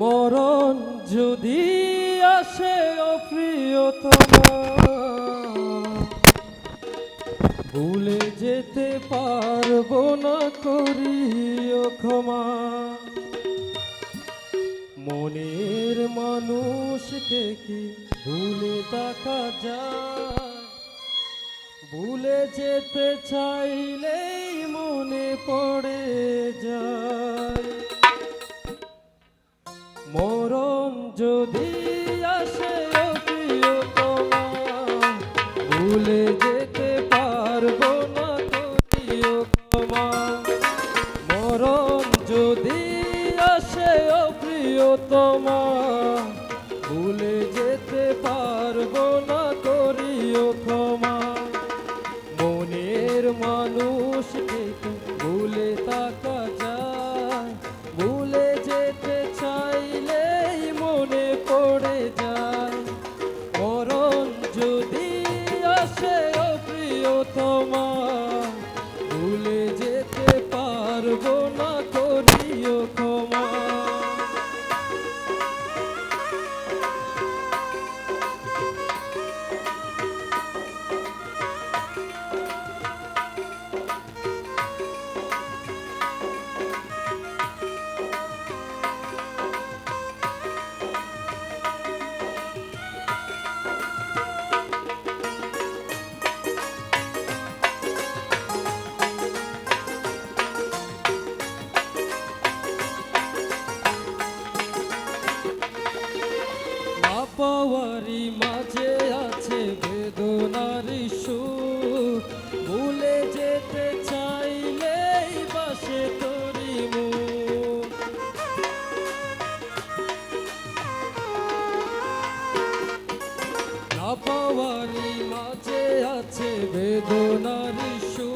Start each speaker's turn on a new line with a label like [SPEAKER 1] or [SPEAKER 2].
[SPEAKER 1] মরণ যদি আসে অপ্রিয়তমা ভুলে যেতে পারব না, করিও ক্ষমা। মনের মানুষকে কি ভুলে তাকা যায়? ভুলে যেতে চাইলেই মনে পড়ে যায়। মরণ যদি আসে প্রিয় প্রিয়তমা, ভুলে যেতে পারব না করিও তোমার যদি আসে প্রিয় প্রিয়তমা পাওয়ারি মাঝে আছে বেদনার ইস্যু। ভুলে যেতে চাইলে বাসে তরি না পাওয়ারি মাঝে আছে বেদনার ইস্যু।